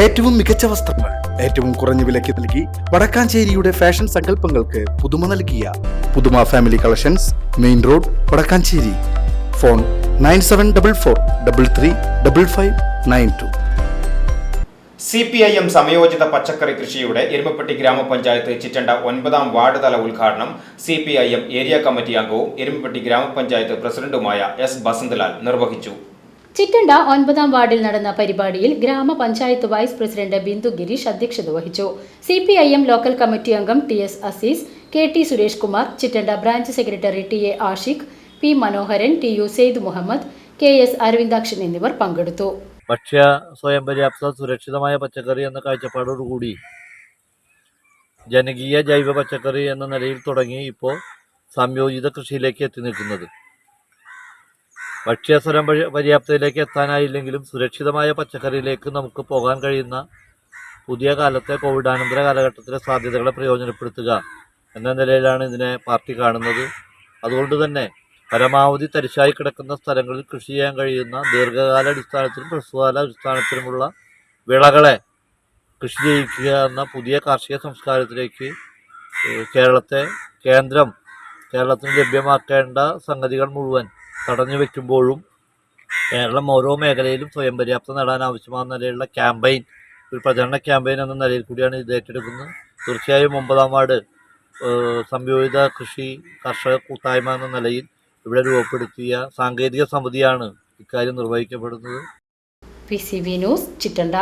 ഏറ്റവും മികച്ച വസ്ത്രങ്ങൾ ഏറ്റവും കുറഞ്ഞ വിലയ്ക്ക് നൽകി വടക്കാഞ്ചേരിയുടെ ഫാഷൻ സങ്കല്പങ്ങൾക്ക് പുതുമ നൽകിയ പുതുമ family collections main road Vadakkanchery. Phone nine seven double four double three double five nine two. C P I M സമയോചിത പച്ചക്കറി കൃഷിയുടെ എരുമപ്പെട്ടി ഗ്രാമപഞ്ചായത്ത് ചിറ്റണ്ട ഒൻപതാം വാർഡ് തല ഉദ്ഘാടനം C P I M area committee അംഗവും എരുമപ്പെട്ടി ഗ്രാമപഞ്ചായത്ത് പ്രസിഡന്റുമായ എസ് ബസന്തലാൽ നിർവഹിച്ചു. ചിറ്റണ്ട ഒൻപതാം വാർഡിൽ നടന്ന പരിപാടിയിൽ ഗ്രാമപഞ്ചായത്ത് വൈസ് പ്രസിഡന്റ് ബിന്ദു ഗിരീഷ് അധ്യക്ഷത വഹിച്ചു. C P I M local committee അംഗം T S Azeez K T Suresh Kumar Chittanda branch secretary T A Ashiq P Manoharan T U Sayed Muhammad K S Aravindakshan എന്നിവർ പങ്കെടുത്തു. ഭക്ഷ്യ സ്വയം പര്യാപ്ത സുരക്ഷിതമായ പച്ചക്കറി എന്ന കാഴ്ചപ്പാടോടുകൂടി ജനകീയ ജൈവ പച്ചക്കറി എന്ന നിലയിൽ തുടങ്ങി ഇപ്പോൾ സംയോജിത കൃഷിയിലേക്ക് എത്തി നിൽക്കുന്നത്. ഭക്ഷ്യ പര്യാപ്തയിലേക്ക് എത്താനായില്ലെങ്കിലും സുരക്ഷിതമായ പച്ചക്കറിയിലേക്ക് നമുക്ക് പോകാൻ കഴിയുന്ന പുതിയ കാലത്തെ കോവിഡാനന്തര കാലഘട്ടത്തിലെ സാധ്യതകളെ പ്രയോജനപ്പെടുത്തുക എന്ന നിലയിലാണ് ഇതിനെ പാർട്ടി കാണുന്നത്. അതുകൊണ്ട് തന്നെ പരമാവധി തരിശായി കിടക്കുന്ന സ്ഥലങ്ങളിൽ കൃഷി ചെയ്യാൻ കഴിയുന്ന ദീർഘകാല അടിസ്ഥാനത്തിലും ഹ്രസ്വകാല അടിസ്ഥാനത്തിലുമുള്ള വിളകളെ കൃഷി ചെയ്യിക്കുക എന്ന പുതിയ കാർഷിക സംസ്കാരത്തിലേക്ക് കേരളത്തെ കേന്ദ്രം കേരളത്തിന് ലഭ്യമാക്കേണ്ട സംഗതികൾ മുഴുവൻ തടഞ്ഞു വെക്കുമ്പോഴും കേരളം ഓരോ മേഖലയിലും സ്വയം പര്യാപ്തം നേടാൻ ആവശ്യമാകുന്ന നിലയിലുള്ള ക്യാമ്പയിൻ ഒരു പ്രചരണ ക്യാമ്പയിൻ എന്ന നിലയിൽ കൂടിയാണ് ഇത് ഏറ്റെടുക്കുന്നത്. തീർച്ചയായും ഒമ്പതാം വാർഡ് സംയോജിത കൃഷി കർഷക കൂട്ടായ്മ എന്ന നിലയിൽ ഇവിടെ രൂപപ്പെടുത്തിയ സാങ്കേതിക സമിതിയാണ് ഇക്കാര്യം നിർവഹിക്കപ്പെടുന്നത്. P C B news Chittanda.